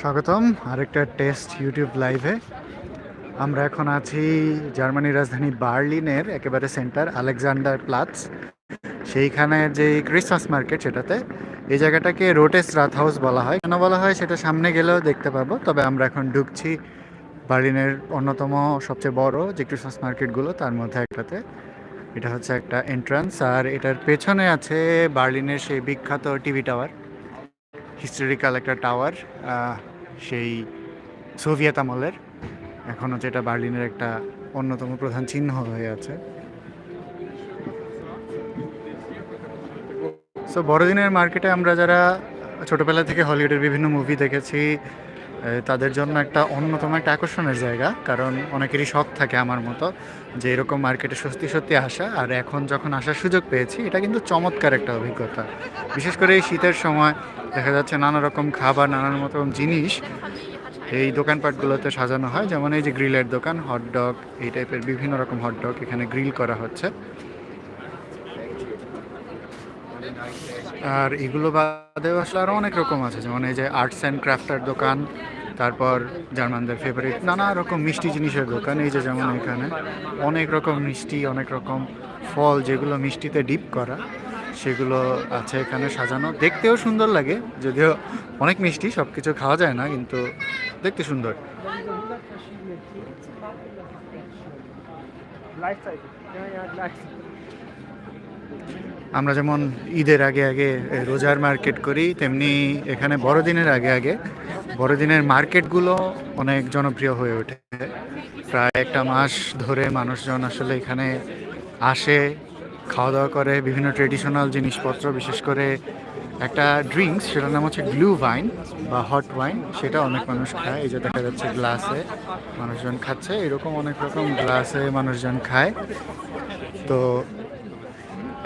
স্বাগতম। আরেকটা test YouTube লাইভে আমরা এখন আছি জার্মানির রাজধানী বার্লিনের, একেবারে সেন্টার আলেকজান্ডার প্লাস সেইখানে যে ক্রিসমাস মার্কেট সেটাতে, এই জায়গাটাকে রোটেস রাত হাউস বলা হয়। কেন বলা হয় সেটা সামনে গেলেও দেখতে পাবো, তবে আমরা এখন ঢুকছি বার্লিনের অন্যতম সবচেয়ে বড় যে ক্রিসমাস মার্কেটগুলো তার মধ্যে একটাতে। এটা হচ্ছে একটা এন্ট্রান্স আর এটার পেছনে আছে বার্লিনের সেই বিখ্যাত টিভি টাওয়ার হিস্টোরিক্যাল একটা টাওয়ার সেই সোভিয়েত আমলের। এখনও যেটা বার্লিনের একটা অন্যতম প্রধান চিহ্ন হয়ে আছে। সো বড়দিনের মার্কেটে আমরা যারা ছোটোবেলা থেকে হলিউডের বিভিন্ন মুভি দেখেছি তাদের জন্য একটা অন্যতম একটা আকর্ষণের জায়গা, কারণ অনেকেরই শখ থাকে আমার মতো যে এরকম মার্কেটে সত্যি সত্যি আসা। আর এখন যখন আসার সুযোগ পেয়েছি, এটা কিন্তু চমৎকার একটা অভিজ্ঞতা। বিশেষ করে এই শীতের সময় দেখা যাচ্ছে নানা রকম খাবার নানান রকম জিনিস এই দোকানপাটগুলোতে সাজানো হয়। যেমন এই যে গ্রিলের দোকান হটডগ এই টাইপের বিভিন্ন রকম হটডগ এখানে গ্রিল করা হচ্ছে। আর এগুলো বাদেও আসলে আরও অনেক রকম আছে। যেমন এই যে আর্টস অ্যান্ড ক্রাফটার দোকান তারপর জার্মানদের ফেভারিট নানা রকম মিষ্টি জিনিসের দোকান, এই যে যেমন এখানে, অনেক রকম মিষ্টি, অনেক রকম ফল যেগুলো মিষ্টিতে ডিপ করা, সেগুলো আছে এখানে সাজানো দেখতেও সুন্দর লাগে, যদিও অনেক মিষ্টি সব কিছু খাওয়া যায় না, কিন্তু দেখতে সুন্দর. আমরা যেমন ঈদের আগে আগে রোজার মার্কেট করি, তেমনি এখানে বড়দিনের আগে আগে বড়দিনের মার্কেটগুলো অনেক জনপ্রিয় হয়ে ওঠে। প্রায় একটা মাস ধরে মানুষজন আসলে এখানে আসে খাওয়া দাওয়া করে, বিভিন্ন ট্রেডিশনাল জিনিসপত্র, বিশেষ করে একটা ড্রিঙ্কস সেটার নাম হচ্ছে গ্লু ওয়াইন বা হট ওয়াইন সেটা অনেক মানুষ খায়। এই যে দেখা যাচ্ছে গ্লাসে মানুষজন খাচ্ছে, এরকম অনেক রকম গ্লাসে মানুষজন খায়। তো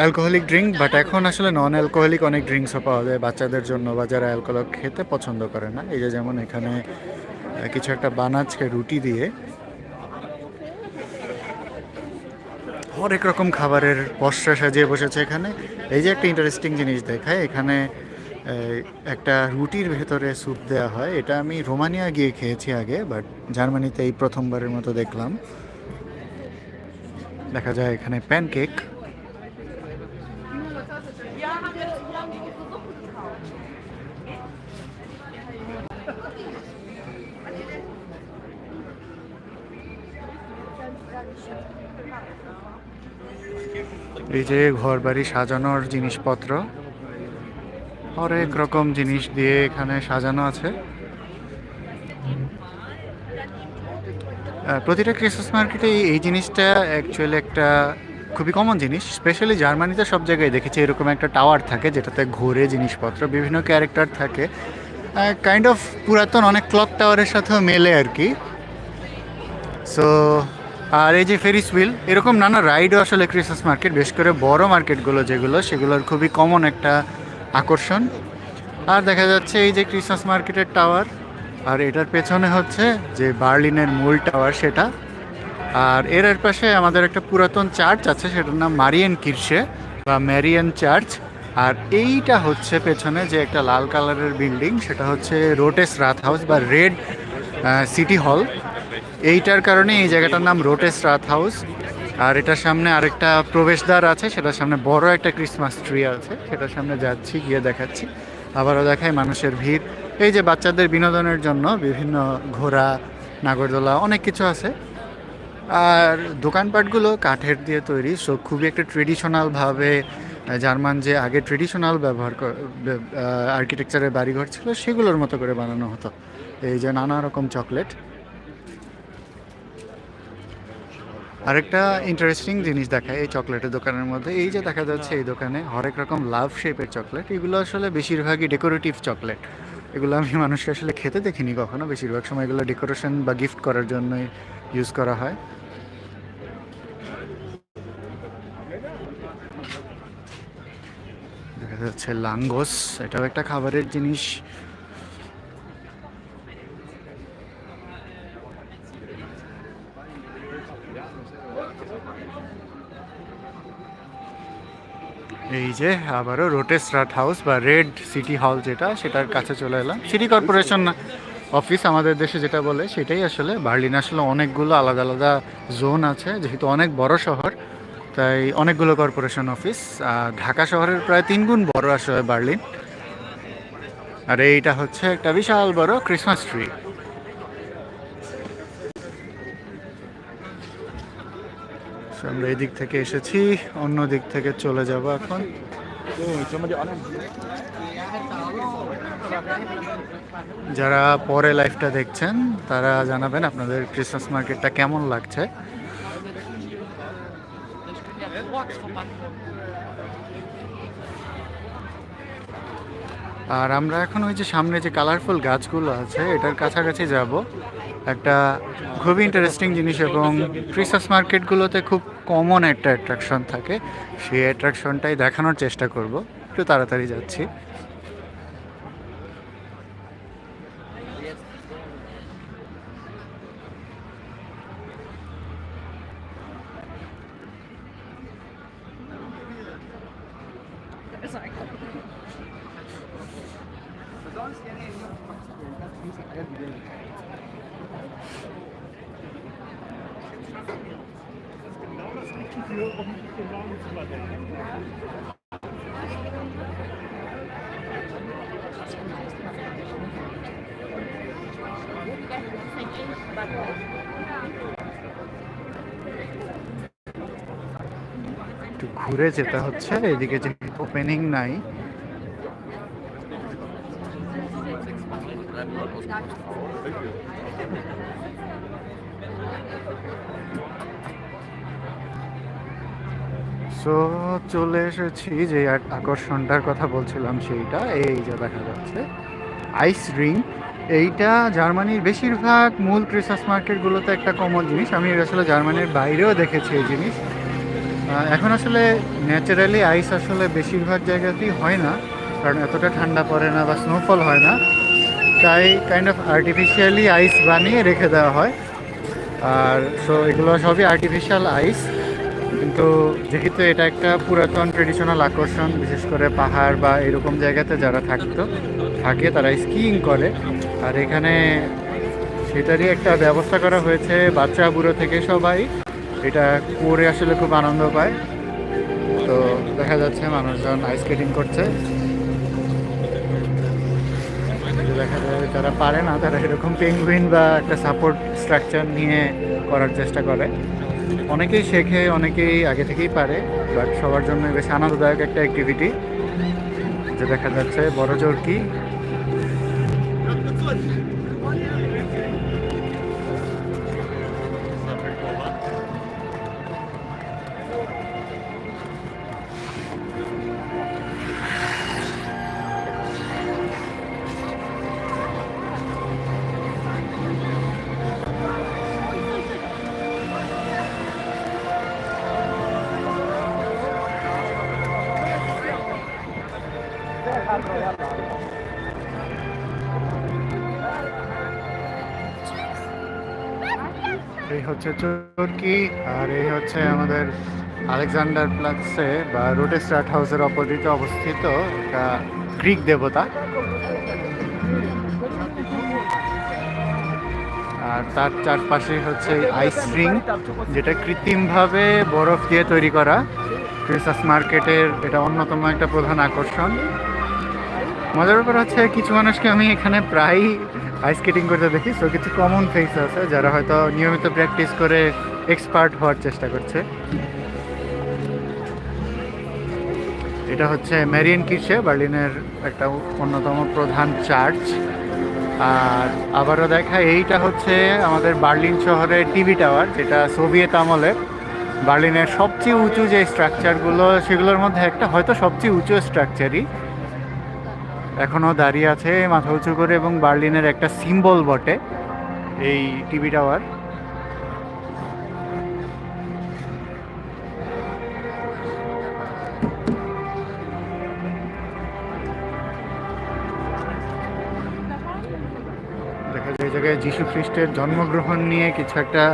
অ্যালকোহলিক ড্রিঙ্ক বাট এখন আসলে নন অ্যালকোহলিক অনেক ড্রিঙ্কসও পাওয়া যায় বাচ্চাদের জন্য বা যারা অ্যালকোহল খেতে পছন্দ করে না। এই যে যেমন এখানে কিছু একটা বানাচ্ছে রুটি দিয়ে। হরেক রকম খাবারের পসরা সাজিয়ে বসেছে এখানে। এই যে একটা ইন্টারেস্টিং জিনিস দেখায়, এখানে একটা রুটির ভেতরে স্যুপ দেওয়া হয়। এটা আমি রোমানিয়া গিয়ে খেয়েছি আগে বাট জার্মানিতে এই প্রথমবারের মতো দেখলাম। দেখা যায় এখানে প্যানকেক এই যে ঘর বাড়ি সাজানোর জিনিসপত্র, অনেক রকম জিনিস দিয়ে এখানে সাজানো আছে। প্রতিটা ক্রিসমাস মার্কেটে এই- জিনিসটা অ্যাকচুয়ালি একটা খুবই কমন জিনিস স্পেশালি জার্মানিতে সব জায়গায় দেখেছি এরকম একটা টাওয়ার থাকে যেটাতে ঘোরে জিনিসপত্র, বিভিন্ন ক্যারেক্টার থাকে। কাইন্ড অফ পুরাতন অনেক ক্লক টাওয়ারের সাথেও মেলে আর কি। সো আর এই যে ফেরিস হুইল এরকম নানা রাইডও আসলে ক্রিসমাস মার্কেট বেশ করে বড় মার্কেটগুলো যেগুলো, সেগুলোর খুবই কমন একটা আকর্ষণ। আর দেখা যাচ্ছে এই যে ক্রিসমাস মার্কেটের টাওয়ার আর এটার পেছনে হচ্ছে যে বার্লিনের মূল টাওয়ার সেটা। আর এর পাশে আমাদের একটা পুরাতন চার্চ আছে, সেটার নাম মারিয়ান কিরসে বা ম্যারিয়ান চার্চ। আর এইটা হচ্ছে পেছনে যে একটা লাল কালারের বিল্ডিং, সেটা হচ্ছে রোটেস রাত হাউস বা রেড সিটি হল। এইটার কারণে এই জায়গাটার নাম রোটেস রাত হাউস আর এটার সামনে আরেকটা প্রবেশদ্বার আছে, সেটার সামনে বড় একটা ক্রিসমাস ট্রি আছে, সেটার সামনে যাচ্ছি, গিয়ে দেখাচ্ছি। আবারও দেখায় মানুষের ভিড়। এই যে বাচ্চাদের বিনোদনের জন্য বিভিন্ন ঘোড়া, নাগরদোলা, অনেক কিছু আছে। আর দোকানপাটগুলো কাঠের দিয়ে তৈরি সো খুবই একটা ট্রেডিশনালভাবে জার্মান যে আগে ট্রেডিশনাল ব্যবহার আর্কিটেকচারের বাড়িঘর ছিল, সেগুলোর মতো করে বানানো হতো। এই যে নানা রকম চকলেট আরেকটা ইন্টারেস্টিং জিনিস দেখায় এই চকলেটের দোকানের মধ্যে, এই যে দেখা যাচ্ছে এই দোকানে হরেক রকম লাভ শেপের চকলেট এগুলো আসলে বেশিরভাগই ডেকোরেটিভ চকলেট এগুলো আমি মানুষকে আসলে খেতে দেখিনি কখনো, বেশিরভাগ সময় এগুলো ডেকোরেশন বা গিফট করার জন্যই ইউজ করা হয়। দেখা যাচ্ছে লাঙ্গোস, এটাও একটা খাবারের জিনিস। এই যে আবারও রোটেস রাট হাউস বা রেড সিটি হল যেটা, সেটার কাছে চলে এলাম। সিটি কর্পোরেশন অফিস আমাদের দেশে যেটা বলে, সেটাই আসলে বার্লিন। আসলে অনেকগুলো আলাদা আলাদা জোন আছে, যেহেতু অনেক বড় শহর। তাই অনেকগুলো কর্পোরেশন অফিস ঢাকা শহরের প্রায় তিন গুণ বড় আসলে বার্লিন। আর এইটা হচ্ছে একটা বিশাল বড় ক্রিসমাস ট্রি আমরা এই দিক থেকে এসেছি, অন্য দিক থেকে চলে যাব এখন। যারা পরে লাইফটা দেখছেন, তারা জানাবেন আপনাদের ক্রিসমাস মার্কেটটা কেমন লাগছে। আর আমরা এখন ওই যে সামনে যে কালারফুল গাছগুলো আছে, এটার কাছাকাছি যাব। একটা খুবই ইন্টারেস্টিং জিনিস এবং ক্রিসমাস মার্কেটগুলোতে খুব কমন একটা অ্যাট্রাকশন থাকে। সেই অ্যাট্রাকশনটাই দেখানোর চেষ্টা করব। একটু তাড়াতাড়ি যাচ্ছি। ঘুরে যেতে হচ্ছে এদিকে যে ওপেনিং নাই। সো চলে এসেছি যে আক- আকর্ষণটার কথা বলছিলাম সেইটা, এই যে দেখা যাচ্ছে আইস রিং এইটা জার্মানির বেশিরভাগ মূল ক্রিসমাস মার্কেটগুলোতে একটা কমন জিনিস। আমি আসলে জার্মানির বাইরেও দেখেছি এই জিনিস। এখন আসলে ন্যাচারালি আইস আসলে বেশিরভাগ জায়গাতেই হয় না, কারণ এতটা ঠান্ডা পড়ে না বা স্নোফল হয় না। তাই কাইন্ড অফ আর্টিফিশিয়ালি আইস বানিয়ে রেখে দেওয়া হয়। আর সো এগুলো সবই আর্টিফিশিয়াল আইস কিন্তু যেহেতু এটা একটা পুরাতন ট্রেডিশনাল আকর্ষণ, বিশেষ করে পাহাড় বা এরকম জায়গাতে যারা থাকতো, থাকে তারা স্কিইং করে। আর এখানে সেটারই একটা ব্যবস্থা করা হয়েছে বাচ্চা বুড়ো থেকে সবাই। এটা করে আসলে খুব আনন্দ পায়। তো দেখা যাচ্ছে মানুষজন আইস স্কেটিং করছে। দেখা যায় যারা পারে না, তারা এরকম পেঙ্গুইন বা একটা সাপোর্ট স্ট্রাকচার নিয়ে করার চেষ্টা করে। অনেকেই শেখে, অনেকেই আগে থেকেই পারে বাট সবার জন্য বেশ আনন্দদায়ক একটা অ্যাক্টিভিটি যে দেখা যাচ্ছে, বড় জোর এই হচ্ছে চরকি আর এই হচ্ছে আমাদের আলেকজান্ডার প্লাক্সে বা রোটেস্টার্ট হাউসের অপোজিটে অবস্থিত একটা গ্রিক দেবতা। আর তার চারপাশে হচ্ছে আইস রিং যেটা কৃত্রিমভাবে বরফ দিয়ে তৈরি করা। ক্রিসমাস মার্কেটের এটা অন্যতম একটা প্রধান আকর্ষণ। মজার ব্যাপার হচ্ছে, কিছু মানুষকে আমি এখানে প্রায় আইস স্কেটিং করতে দেখি। তো কিছু কমন ফেস আছে যারা হয়তো নিয়মিত প্র্যাকটিস করে এক্সপার্ট হওয়ার চেষ্টা করছে। এটা হচ্ছে ম্যারিয়ান কিসে বার্লিনের একটা অন্যতম প্রধান চার্চ আর আবারও দেখা, এইটা হচ্ছে আমাদের বার্লিন শহরের টিভি টাওয়ার, যেটা সোভিয়েত আমলের বার্লিনের সবচেয়ে উঁচু যে স্ট্রাকচারগুলো সেগুলোর মধ্যে একটা হয়তো সবচেয়ে উঁচু স্ট্রাকচারই এখনও দাঁড়িয়ে আছে মাথা উঁচু করে এবং বার্লিনের একটা সিম্বল বটে এই টিভি টাওয়ার। দেখা যায় জায়গায় যীশু খ্রিস্টের জন্মগ্রহণ নিয়ে কিছু একটা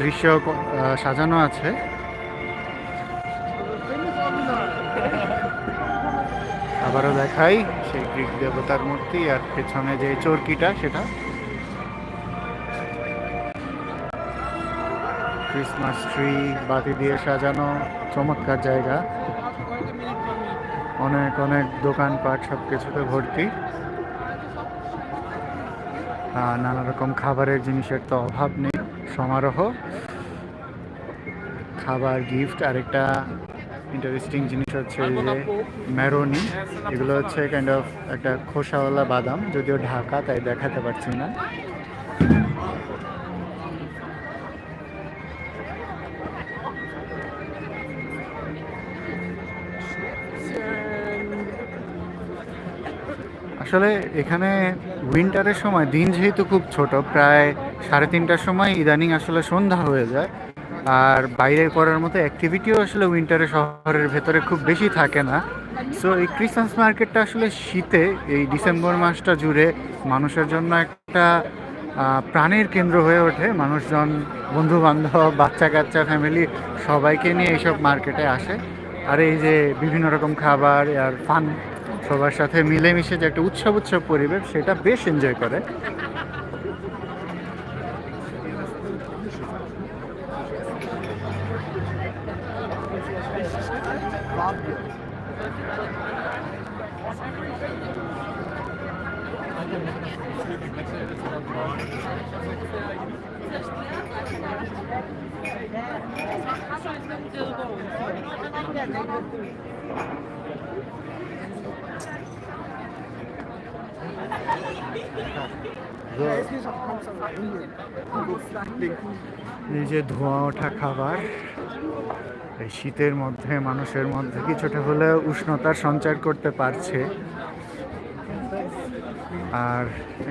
দৃশ্য সাজানো আছে। আবারও দেখাই সেই গ্রিক দেবতার মূর্তি আর পেছনে যে চরকিটা সেটা। ক্রিসমাস ট্রি বাতি দিয়ে সাজানো, চমৎকার জায়গা। অনেক অনেক দোকানপাট সব কিছুতে ভর্তি। নানা রকম খাবারের জিনিসের তো অভাব নেই, সমারোহ। খাবার গিফট আরেকটা ইন্টারেস্টিং জিনিস হচ্ছে এই যে ম্যারোনি এগুলো হচ্ছে কাইন্ড অফ একটা খোসাওয়ালা বাদাম যদিও ঢাকা তাই দেখাতে পারছি না। আসলে এখানে উইন্টারের সময় দিন যেহেতু খুব ছোট প্রায় সাড়ে তিনটার সময় ইদানিং আসলে সন্ধ্যা হয়ে যায়। আর বাইরে করার মতো অ্যাক্টিভিটিও আসলে উইন্টারে শহরের ভেতরে খুব বেশি থাকে না। সো এই ক্রিসমাস মার্কেটটা আসলে শীতে, এই ডিসেম্বর মাসটা জুড়ে মানুষের জন্য একটা প্রাণের কেন্দ্র হয়ে ওঠে। মানুষজন বন্ধু বান্ধব বাচ্চা কাচ্চা ফ্যামিলি সবাইকে নিয়ে এইসব মার্কেটে আসে। আর এই যে বিভিন্ন রকম খাবার আর ফান সবার সাথে মিলেমিশে যে একটা উৎসব উৎসব পরিবেশ, সেটা বেশ এনজয় করে। যে ধোঁয়া ওঠা খাবার, এই শীতের মধ্যে, মানুষের মধ্যে কিছুটা হলেও উষ্ণতার সঞ্চার করতে পারছে। আর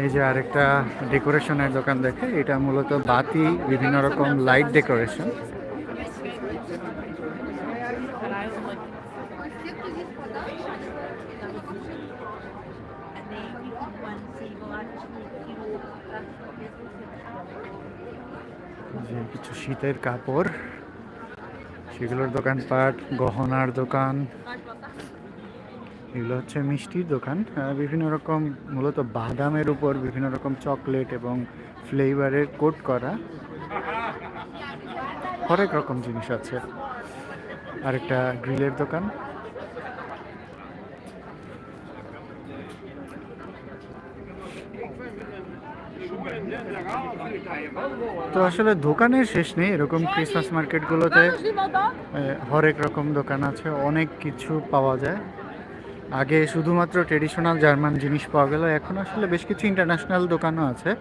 এই যে আরেকটা ডেকোরেশনের দোকান দেখে, এটা মূলত বাতি, বিভিন্ন রকম লাইট ডেকোরেশন। যে কিছু শীতের কাপড়, সেগুলোর দোকানপাট গহনার দোকান। এগুলো হচ্ছে মিষ্টির দোকান। বিভিন্ন রকম মূলত বাদামের উপর বিভিন্ন রকম চকলেট এবং ফ্লেভারের কোট করা। হরেক রকম জিনিস আছে। আরেকটা গ্রিলের দোকান। তো আসলে দোকানের শেষ নেই, এরকম ক্রিসমাস মার্কেটগুলোতে হরেক রকম দোকান আছে, অনেক কিছু পাওয়া যায়। আগে শুধুমাত্র ট্রেডিশনাল জার্মান জিনিস পাওয়া গেল, এখন আসলে বেশ কিছু ইন্টারন্যাশনাল দোকানও আছে।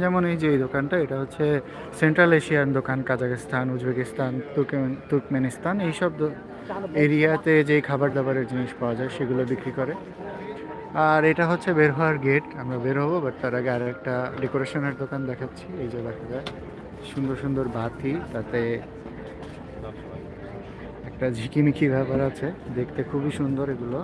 যেমন এই যে এই দোকানটা, এটা হচ্ছে সেন্ট্রাল এশিয়ান দোকান কাজাকিস্তান উজবেকিস্তান তুর্কমেন তুর্কমেনিস্তান এইসব এরিয়াতে যে খাবার দাবারের জিনিস পাওয়া যায় সেগুলো বিক্রি করে। আর এটা হচ্ছে বের হওয়ার গেট আমরা বের হব বাট তার আগে আর একটা ডেকোরেশনের দোকান দেখাচ্ছি। এই যে দেখা যায়, সুন্দর সুন্দর বাতি, তাতে একটা ঝিকিমিকি ব্যাপার আছে, দেখতে খুবই সুন্দর এগুলো।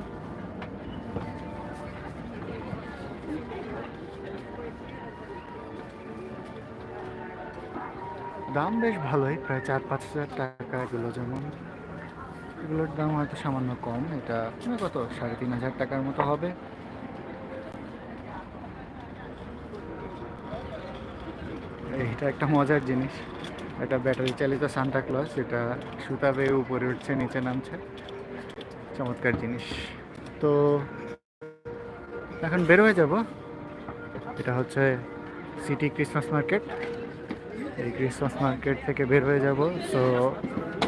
দাম বেশ ভালোই, প্রায় চার, পাঁচ হাজার টাকা এগুলো। যেমন এগুলোর দাম হয়তো সামান্য কম, এটা মানে কত? সাড়ে তিন হাজার টাকার মতো হবে। এইটা একটা মজার জিনিস। এটা ব্যাটারি চালিত সান্টা ক্লজ এটা সুতা বেয়ে উপরে উঠছে, নিচে নামছে। চমৎকার জিনিস। তো এখন বের হয়ে যাব। এটা হচ্ছে সিটি ক্রিসমাস মার্কেট এই ক্রিসমাস মার্কেট থেকে বের হয়ে যাব। সো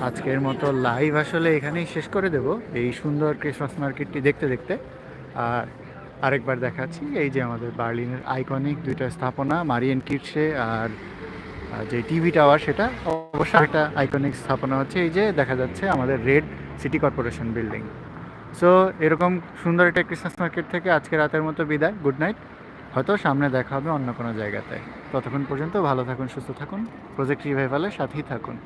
আজকের মতো লাইভ আসলে এখানেই শেষ করে দেব। এই সুন্দর ক্রিসমাস মার্কেটটি দেখতে দেখতে। আর আরেকবার দেখাচ্ছি, এই যে আমাদের বার্লিনের আইকনিক দুইটা স্থাপনা মারিয়েন কিটসে আর যে টিভি টাওয়ার সেটা, অবশ্যই একটা আইকনিক স্থাপনা হচ্ছে। এই যে দেখা যাচ্ছে আমাদের red city corporation building so এরকম সুন্দর একটা ক্রিসমাস মার্কেট থেকে আজকে রাতের মতো বিদায়। গুড নাইট হয়তো সামনে দেখা হবে অন্য কোনো জায়গাতে। ততক্ষণ পর্যন্ত ভালো থাকুন, সুস্থ থাকুন। প্রজেক্ট রিভাইভালের সাথেই থাকুন।